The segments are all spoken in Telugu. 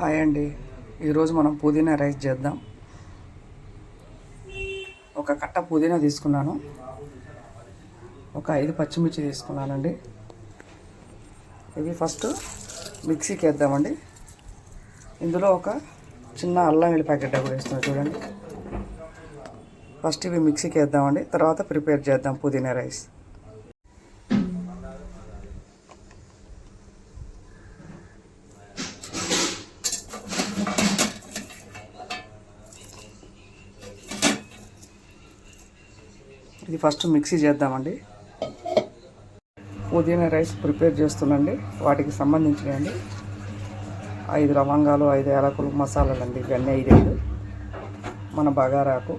హాయ్ అండి. ఈరోజు మనం పుదీనా రైస్ చేద్దాం. ఒక కట్ట పుదీనా తీసుకున్నాను. ఒక ఐదు పచ్చిమిర్చి తీసుకున్నానండి. ఇవి ఫస్ట్ మిక్సీకి వేద్దామండి. ఇందులో ఒక చిన్న అల్లం వెళ్ళి ప్యాకెట్ కూడా వేస్తున్నాను చూడండి. ఫస్ట్ ఇవి మిక్సీకి వేద్దామండి. తర్వాత ప్రిపేర్ చేద్దాం పుదీనా రైస్. ఇది ఫస్ట్ మిక్సీ చేద్దామండి. పుదీనా రైస్ ప్రిపేర్ చేస్తుందండి వాటికి సంబంధించినవి ఐదు లవంగాలు ఐదు యాలకులు మసాలాలు అండి ఇవన్నీ ఐదు ఐదు. మన బగారాకు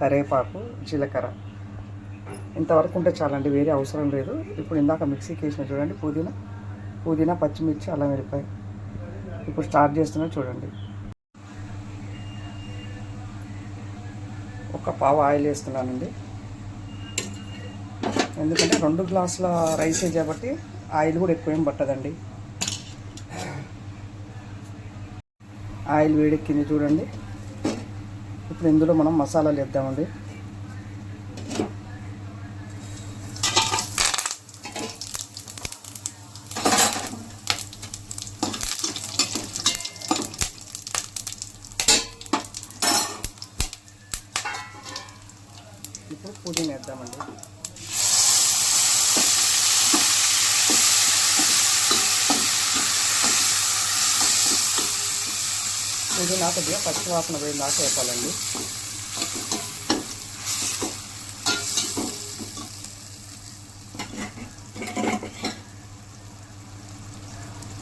కరేపాకు జీలకర్ర. ఇంతవరకు ఉంటే చాలండి. వేరే అవసరం లేదు. ఇప్పుడు ఇందాక మిక్సీకి వేసిన చూడండి పుదీనా. పుదీనా పచ్చిమిర్చి అల్లం వెల్లిపాయ ఇప్పుడు స్టార్ట్ చేస్తున్నా చూడండి. ఒక పావు ఆయిల్ వేస్తున్నానండి. ఎందుకంటే రెండు గ్లాసుల రైసే కాబట్టి ఆయిల్ కూడా ఎక్కువ ఏం పట్టదండి. ఆయిల్ వేడెక్కింది చూడండి. ఇప్పుడు ఇందులో మనం మసాలాలు వేద్దామండి. ఇప్పుడు పుదీనా వేద్దామండి. పుదీనా కొద్దిగా పచ్చి వాసన పోయిన దాకా వేపాలండి.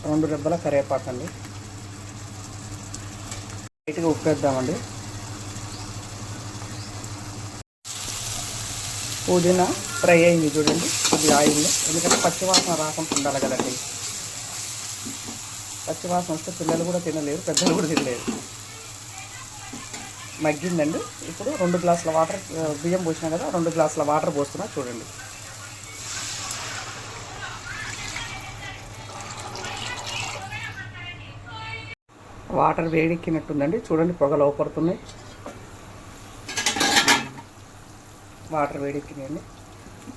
రెండు రెబ్బల కరివేపాకండి. లైట్గా ఉప్పు వేద్దామండి పుదీనా ఫ్రై అయింది చూడండి ఇది ఆయిల్ ఎందుకంటే పచ్చి వాసన రాకుండా ఉండాలి కదండి. పచ్చివాసం వస్తే పిల్లలు కూడా తినలేరు పెద్దలు కూడా తినలేరు. మగ్గిందండి. ఇప్పుడు రెండు గ్లాసుల వాటర్ బియ్యం పోసినా కదా రెండు గ్లాసుల వాటర్ పోస్తున్నా చూడండి. వాటర్ వేడెక్కినట్టుందండి. చూడండి పొగ లోపడుతున్నాయి. వాటర్ వేడెక్కినాయండి.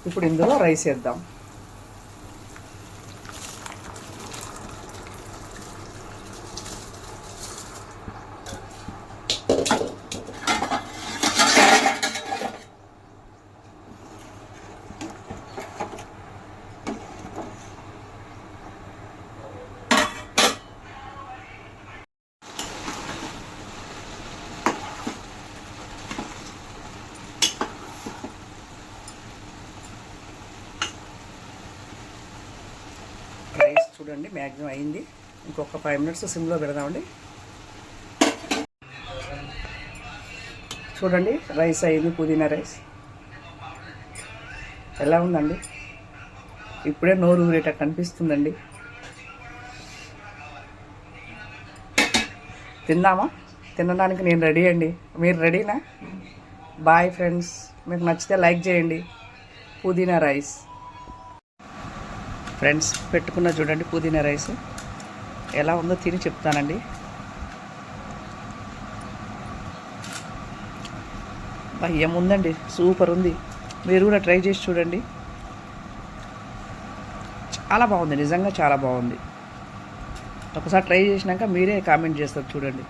ఇప్పుడు ఇందులో రైస్ వేద్దాం రైస్ చూడండి మ్యాక్సిమం అయింది. ఇంకొక ఫైవ్ మినిట్స్ సిమ్లో పెడదామండి. చూడండి రైస్ అయింది పుదీనా రైస్ ఎలా ఉందండి? ఇప్పుడే నోరు ఊరేట కనిపిస్తుందండి తిందామా తినడానికి నేను రెడీ అండి. మీరు రెడీనా బాయ్ ఫ్రెండ్స్ మీకు నచ్చితే లైక్ చేయండి. పుదీనా రైస్ ఫ్రెండ్స్ పెట్టుకున్న చూడండి పుదీనా రైస్. ఎలా ఉందో తిని చెప్తానండి. భయం ఉందండి సూపర్ ఉంది. మీరు కూడా ట్రై చేసి చూడండి. చాలా బాగుంది. నిజంగా చాలా బాగుంది. ఒకసారి ట్రై చేసినాక మీరే కామెంట్ చేస్తారు చూడండి.